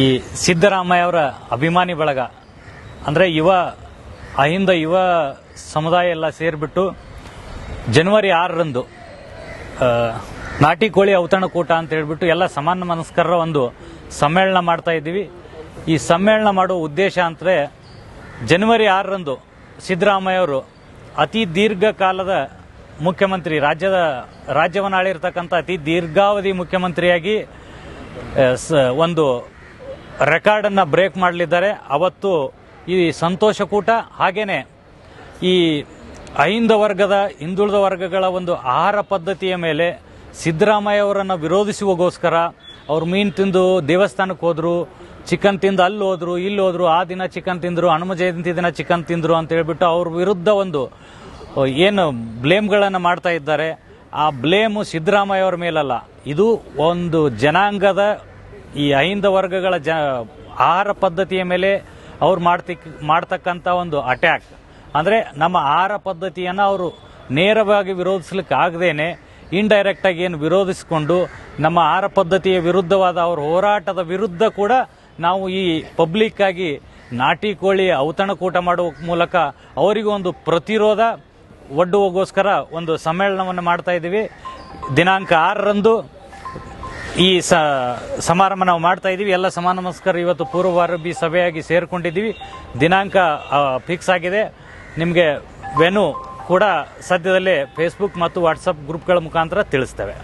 ಈ ಸಿದ್ದರಾಮಯ್ಯ ಅವರ ಅಭಿಮಾನಿ ಬಳಗ. ಅಂದರೆ ಯುವ, ಅಹಿಂದ ಯುವ ಸಮುದಾಯ ಎಲ್ಲ ಸೇರಿಬಿಟ್ಟು ಜನವರಿ ಆರರಂದು ನಾಟಿ ಕೋಳಿ ಔತಣಕೂಟ ಅಂತ ಹೇಳ್ಬಿಟ್ಟು ಎಲ್ಲ ಸಮಾನ ಮನಸ್ಕರರ ಒಂದು ಸಮ್ಮೇಳನ ಮಾಡ್ತಾ ಇದ್ದೀವಿ. ಈ ಸಮ್ಮೇಳನ ಮಾಡುವ ಉದ್ದೇಶ ಅಂದರೆ ಜನವರಿ ಆರರಂದು ಸಿದ್ದರಾಮಯ್ಯ ಅವರು ಅತಿ ದೀರ್ಘಕಾಲದ ಮುಖ್ಯಮಂತ್ರಿ, ರಾಜ್ಯದ, ರಾಜ್ಯವನ್ನು ಆಳಿರ್ತಕ್ಕಂಥ ಅತಿ ದೀರ್ಘಾವಧಿ ಮುಖ್ಯಮಂತ್ರಿಯಾಗಿ ಒಂದು ರೆಕಾರ್ಡನ್ನು ಬ್ರೇಕ್ ಮಾಡಲಿದ್ದಾರೆ. ಅವತ್ತು ಈ ಸಂತೋಷಕೂಟ ಹಾಗೇನೆ ಈ ಅಹಿಂದ ವರ್ಗದ, ಹಿಂದುಳಿದ ವರ್ಗಗಳ ಒಂದು ಆಹಾರ ಪದ್ಧತಿಯ ಮೇಲೆ ಸಿದ್ದರಾಮಯ್ಯ ಅವರನ್ನು ವಿರೋಧಿಸುವಗೋಸ್ಕರ ಅವ್ರು ಮೀನು ತಿಂದು ದೇವಸ್ಥಾನಕ್ಕೆ ಹೋದರು, ಚಿಕನ್ ತಿಂದು ಅಲ್ಲಿ ಹೋದ್ರು, ಇಲ್ಲಿ ಹೋದ್ರು, ಆ ದಿನ ಚಿಕನ್ ತಿಂದರು, ಹನುಮ ಜಯಂತಿ ದಿನ ಚಿಕನ್ ತಿಂದರು ಅಂತ ಹೇಳ್ಬಿಟ್ಟು ಅವ್ರ ವಿರುದ್ಧ ಒಂದು ಏನು ಬ್ಲೇಮ್ಗಳನ್ನು ಮಾಡ್ತಾ ಇದ್ದಾರೆ. ಆ ಬ್ಲೇಮು ಸಿದ್ದರಾಮಯ್ಯ ಅವರ ಮೇಲಲ್ಲ. ಇದು ಒಂದು ಜನಾಂಗದ ಈ ಅಹಿಂದ ವರ್ಗಗಳ ಜ, ಆಹಾರ ಪದ್ಧತಿಯ ಮೇಲೆ ಅವ್ರು ಮಾಡ್ತಿಕ್ ಮಾಡ್ತಕ್ಕಂಥ ಒಂದು ಅಟ್ಯಾಕ್ ಅಂದರೆ ನಮ್ಮ ಆಹಾರ ಪದ್ಧತಿಯನ್ನು ಅವರು ನೇರವಾಗಿ ವಿರೋಧಿಸ್ಲಿಕ್ಕೆ ಆಗದೇನೆ ಇಂಡೈರೆಕ್ಟಾಗಿ ಏನು ವಿರೋಧಿಸಿಕೊಂಡು, ನಮ್ಮ ಆಹಾರ ಪದ್ಧತಿಯ ವಿರುದ್ಧವಾದ ಅವ್ರ ಹೋರಾಟದ ವಿರುದ್ಧ ಕೂಡ ನಾವು ಈ ಪಬ್ಲಿಕ್ ಆಗಿ ನಾಟಿ ಕೋಳಿ ಔತಣಕೂಟ ಮಾಡುವ ಮೂಲಕ ಅವರಿಗೂ ಒಂದು ಪ್ರತಿರೋಧ ಒಡ್ಡುವಗೋಸ್ಕರ ಒಂದು ಸಮ್ಮೇಳನವನ್ನು ಮಾಡ್ತಾ ಇದ್ದೀವಿ. ದಿನಾಂಕ ಆರರಂದು ಈ ಸ ಸಮಾರಂಭ ನಾವು ಮಾಡ್ತಾ ಇದ್ದೀವಿ ಎಲ್ಲ ಸಮಾನ ನಮಸ್ಕಾರ ಇವತ್ತು ಪೂರ್ವಭಾರಭಿ ಸಭೆಯಾಗಿ ಸೇರಿಕೊಂಡಿದ್ದೀವಿ. ದಿನಾಂಕ ಫಿಕ್ಸ್ ಆಗಿದೆ. ನಿಮಗೆ ವೆನು ಕೂಡ ಸದ್ಯದಲ್ಲೇ ಫೇಸ್ಬುಕ್ ಮತ್ತು ವಾಟ್ಸಪ್ ಗ್ರೂಪ್ಗಳ ಮುಖಾಂತರ ತಿಳಿಸ್ತೇವೆ.